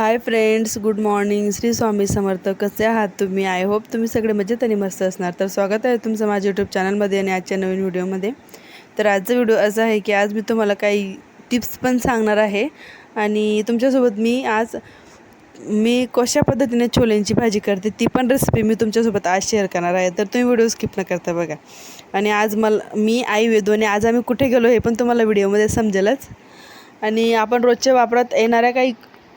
Hi friends good morning Shri Swami Samarth. कसे आहात तुम्ही? आय होप तुम्ही सगळे मजेत आणि मस्त असणार. तर स्वागत आहे तुमचं माझ्या यूट्यूब चॅनलमध्ये आणि आजच्या नवीन व्हिडिओमध्ये तर आजचा व्हिडिओ असा आहे की आज मी तुम्हाला काही टिप्स पण सांगणार आहे. आणि तुमच्यासोबत मी आज मी कशा पद्धतीने छोल्यांची भाजी करते ती पण रेसिपी मी तुमच्यासोबत आज शेअर करणार आहे. तर तुम्ही व्हिडिओ स्किप न करता बघा. आणि आज मला मी आई वेदू आणि आज आम्ही कुठे गेलो हे पण तुम्हाला व्हिडिओमध्ये समजेलच. आणि आपण रोजच्या वापरात येणाऱ्या काही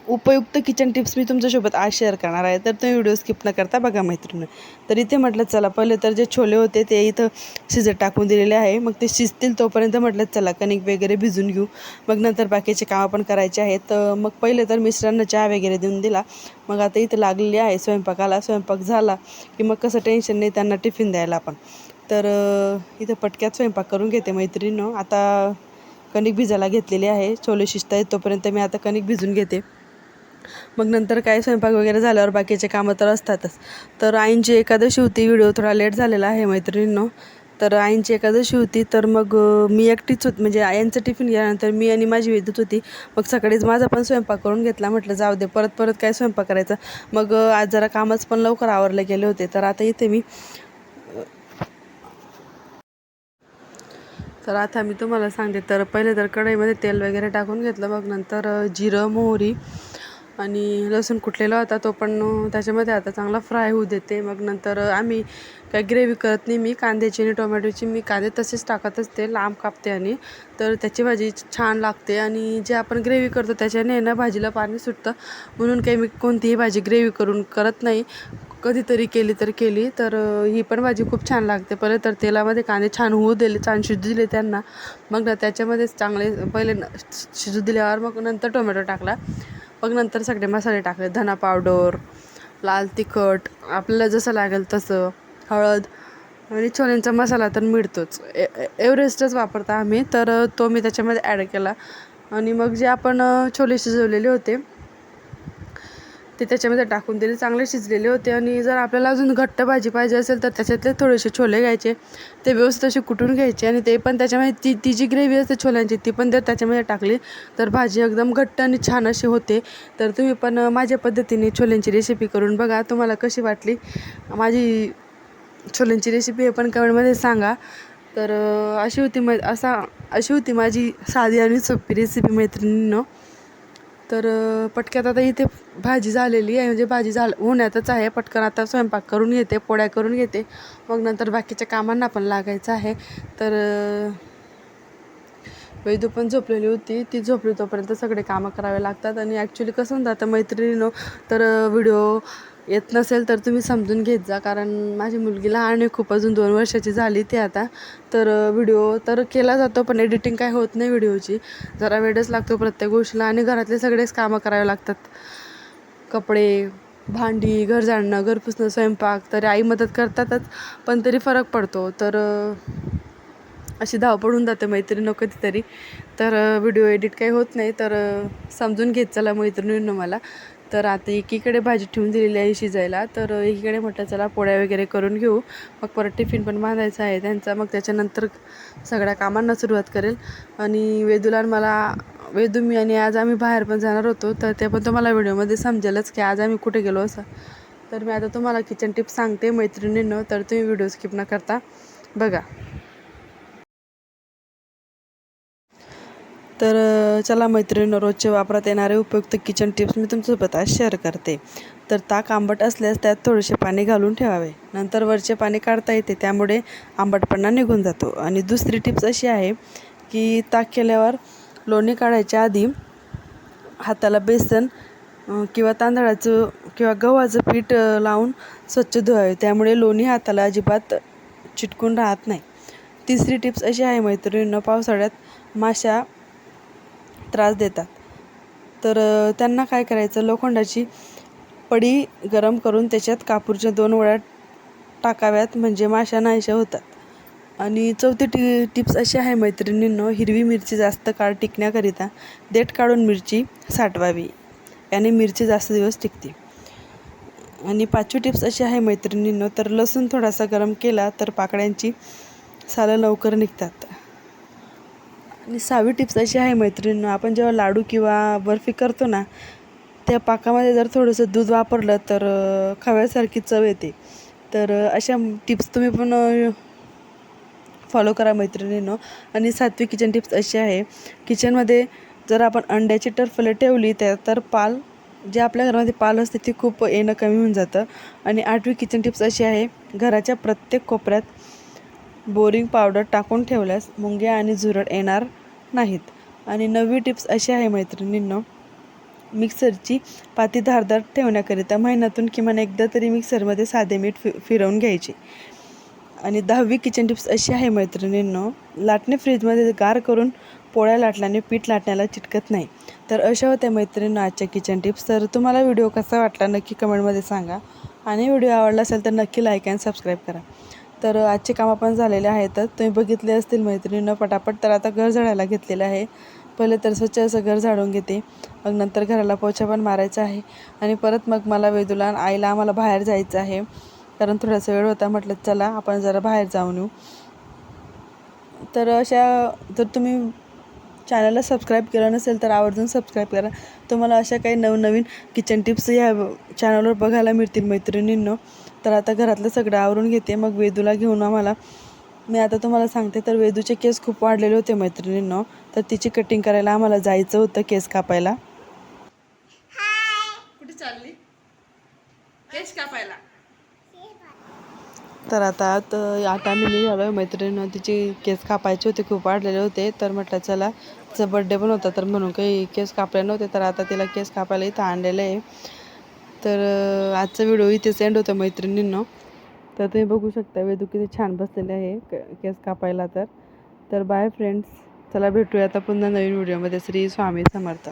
उपयुक्त किचन टिप्स मी तुमच्यासोबत आज शेअर करणार आहे. तर तुम्ही व्हिडिओ स्किप न करता बघा मैत्रिणी. तर इथे म्हटलं चला पहिले तर जे छोले होते ते इथं शिजत टाकून दिलेले आहे. मग ते शिजतील तोपर्यंत म्हटलं चला कणिक वगैरे भिजून घेऊ. मग नंतर बाकीचे कामं पण करायचे आहेत. तर मग पहिले तर मिस्टरांना चहा वगैरे देऊन दिला. मग आता इथं लागलेली आहे स्वयंपाकाला. स्वयंपाक झाला की मग कसं टेन्शन नाही त्यांना टिफिन द्यायला आपण तर इथं पटक्यात स्वयंपाक करून घेते मैत्रिणीनं आता कणिक भिजायला घेतलेली आहे. छोले शिजता येत तोपर्यंत मी आता कणिक भिजून घेते. मग नंतर काय स्वयंपाक वगैरे झाल्यावर बाकीचे कामं तर असतातच. तर आईंची एकादशी होती व्हिडिओ थोडा लेट झालेला आहे मैत्रिणींनो. तर आईंची एकादशी होती तर मग मी एकटीच होत म्हणजे आयांचं टिफिन गेल्यानंतर मी आणि माझी विद्युत होती. मग सकाळीच माझा पण स्वयंपाक करून घेतला म्हटलं जाऊ दे परत परत काय स्वयंपाक करायचा. मग आज जरा कामच पण लवकर आवरले गेले होते तर आता इथे मी तर आता मी तुम्हाला सांगते तर पहिले तर कढईमध्ये तेल वगैरे टाकून घेतलं मग नंतर जिरं मोहरी आणि लसूण कुटलेला होता तो पण त्याच्यामध्ये आता चांगला फ्राय होऊ देते. मग नंतर आम्ही काही ग्रेव्ही करत नाही मी. कांद्याची आणि टोमॅटोची मी कांदे तसेच टाकत असते लांब कापते आणि. तर त्याची भाजी छान लागते आणि जे आपण ग्रेव्ही करतो त्याच्याने ना भाजीला पाणी सुटतं. म्हणून काही मी कोणतीही भाजी ग्रेव्ही करून करत नाही. कधीतरी केली तर केली तर ही पण भाजी खूप छान लागते. पहिले तर तेलामध्ये कांदे छान होऊ दिले छान शिजू दिले त्यांना. मग ना त्याच्यामध्येच चांगले पहिले शिजू दिल्यावर मग नंतर टोमॅटो टाकला. मग नंतर सगळे मसाले टाकले. धना पावडर लाल तिखट आपल्याला जसं लागेल तसं. हळद. आणि छोल्यांचा मसाला तर मिळतोच. ए एव्हरेस्टच वापरता आम्ही. तर तो मी त्याच्यामध्ये ॲड केला. आणि मग जे आपण छोले शिजवलेले होते ते त्याच्यामध्ये टाकून दिले चांगले शिजलेले होते. आणि जर आपल्याला अजून घट्ट भाजी पाहिजे असेल तर त्याच्यातले थोडेसे छोले घ्यायचे. ते व्यवस्थित असे कुटून घ्यायचे आणि ते पण त्याच्यामध्ये ती ती जी ग्रेव्ही असते छोल्यांची ती पण जर त्याच्यामध्ये टाकली तर भाजी एकदम घट्ट आणि छान अशी होते. तर तुम्ही पण माझ्या पद्धतीने छोल्यांची रेसिपी करून बघा. तुम्हाला कशी वाटली माझी छोल्यांची रेसिपी हे पण कमेंटमध्ये सांगा. तर अशी होती म असा अशी होती माझी साधी आणि सोपी रेसिपी मैत्रिणींनं. तर पटक्यात आता इथे भाजी झालेली आहे. म्हणजे भाजी झाल होण्यातच आहे. पटकन आता स्वयंपाक करून घेते पोळ्या करून घेते. मग नंतर बाकीच्या कामांना पण लागायचं आहे. तर वैदू पण झोपलेली होती. ती झोपली तोपर्यंत सगळे कामं करावे लागतात. आणि ॲक्च्युली कसं होऊन जातं मैत्रिणीनो तर व्हिडिओ येत नसेल तर तुम्ही समजून घेत जा. कारण माझी मुलगी लहान आहे खूप अजून दोन वर्षाची झाली ती आता. तर व्हिडिओ तर केला जातो पण एडिटिंग काय होत नाही व्हिडिओची जरा वेळच लागतो प्रत्येक गोष्टीला आणि घरातले सगळेच कामं करावे लागतात. कपडे भांडी घर जाणणं घर पुसणं स्वयंपाक तरी आई मदत करतातच पण तरी फरक पडतो. तर अशी धावपळ होऊन जाते ती कधीतरी. तर व्हिडिओ एडिट काही होत नाही तर समजून घेत चला मैत्रिणींना मला. तर आता एकीकडे भाजी ठेवून दिलेली आहे शिजायला. तर एकीकडे म्हटलं चला पोळ्या वगैरे करून घेऊ. मग परत टिफिन पण बांधायचा आहे. त्यांचा मग त्याच्यानंतर सगळ्या कामांना सुरुवात करेल. आणि वेदूला आणि मला वेदू मी आणि आज आम्ही बाहेर पण जाणार होतो. तर ते पण तुम्हाला व्हिडिओमध्ये समजेलच की आज आम्ही कुठे गेलो असं. तर मी आता तुम्हाला किचन टिप्स सांगते मैत्रिणींनो. तर तुम्ही व्हिडिओ स्किप न करता बघा. तर चला मैत्रिणी रोजचे वापरात येणारे उपयुक्त किचन टिप्स मी तुमच्यासोबत आज शेअर करते. तर ताक आंबट असल्यास त्यात थोडेसे पाणी घालून ठेवावे. नंतर वरचे पाणी काढता येते त्यामुळे आंबटपणा निघून जातो. आणि दुसरी टिप्स अशी आहे की ताक केल्यावर लोणी काढायच्या आधी हाताला बेसन किंवा तांदळाचं किंवा गव्हाचं पीठ लावून स्वच्छ धुवावे. त्यामुळे लोणी हाताला अजिबात चिटकून राहत नाही. तिसरी टिप्स अशी आहे मैत्रिणींना पावसाळ्यात माशा त्रास देतात. तर त्यांना काय करायचं? लोखंडाची पडी गरम करून त्याच्यात कापूरच्या दोन वड्या टाकाव्यात म्हणजे माशा नाहीशा होतात. आणि चौथी टी टिप्स अशी आहे मैत्रिणींनो हिरवी मिरची जास्त काळ टिकण्याकरिता देठ काढून मिरची साठवावी. याने मिरची जास्त दिवस टिकते. आणि पाचवी टिप्स अशी आहे मैत्रिणींनो तर लसूण थोडासा गरम केला तर पाकळ्यांची सालं लवकर निघतात. आणि सहावी टिप्स अशी आहे मैत्रिणींनो आपण जेव्हा लाडू किंवा बर्फी करतो ना त्या पाकामध्ये जर थोडंसं दूध वापरलं तर खव्यासारखी चव येते. तर अशा टिप्स तुम्ही पण फॉलो करा मैत्रिणींनो. आणि सातवी किचन टिप्स अशी आहे किचनमध्ये जर आपण अंड्याची टरफले ठेवली त्या तर पाल जे आपल्या घरामध्ये पाल असते ते खूप येणं कमी होऊन जातं. आणि आठवी किचन टिप्स अशी आहे घराच्या प्रत्येक कोपऱ्यात बोरिंग पावडर टाकून ठेवल्यास मुंग्या आणि झुरळ येणार नाहीत. आणि नवी टिप्स अशी आहे मैत्रिणींनो मिक्सरची पाती धारदार ठेवण्याकरिता महिन्यातून किमान एकदा तरी मिक्सरमध्ये साधे मीठ फि फिरवून घ्यायचे. आणि दहावी किचन टिप्स अशी आहे मैत्रिणींनो लाटणे फ्रीजमध्ये गार करून पोळ्या लाटल्याने पीठ लाटण्याला चिटकत नाही. तर अशा होत्या मैत्रिणींनो आजच्या किचन टिप्स. तर तुम्हाला व्हिडिओ कसा वाटला नक्की कमेंटमध्ये सांगा. आणि व्हिडिओ आवडला असेल तर नक्की लाईक अँड सबस्क्राईब करा. तर आजचे कामं पण झालेले आहेतच तुम्ही बघितले असतील मैत्रिणीनं पटापट तर आता घर झाडायला घेतलेलं आहे. पहिले तर स्वच्छ असं घर झाडून घेते. मग नंतर घराला पोछा पण मारायचा आहे. आणि परत मग मला वेदूला आईला आम्हाला बाहेर जायचं आहे. कारण थोडासा वेळ होता म्हटलं चला आपण जरा बाहेर जाऊन येऊ. तर अशा जर तुम्ही चॅनलला सबस्क्राईब केलं नसेल तर आवर्जून सबस्क्राईब करा. तुम्हाला अशा काही नवनवीन किचन टिप्स ह्या चॅनलवर बघायला मिळतील मैत्रिणींनो. तर आता घरातलं सगळं आवरून घेते. मग वेदूला घेऊन आम्हाला. मी आता तुम्हाला सांगते तर वेदूचे केस खूप वाढलेले होते मैत्रिणींनो. तर तिची कटिंग करायला आम्हाला जायचं होतं केस कापायला. कुठे चालली? केस कापायला. तर आता तर आता मी निघालो आहे मैत्रिणीनं. तिचे केस कापायचे होते खूप वाढलेले होते. तर म्हटलं चला तिचा बड्डे पण होता तर म्हणून काही केस कापले नव्हते. तर आता तिला केस कापायला इथं आणलेलं आहे. तर आजचा व्हिडिओ इथे सेंड होता मैत्रिणींनो. तर तुम्ही बघू शकता वेदू किती छान बसलेले आहे केस कापायला तर. तर बाय फ्रेंड्स चला भेटूया आता पुन्हा नवीन व्हिडिओमध्ये श्री स्वामी समर्थ.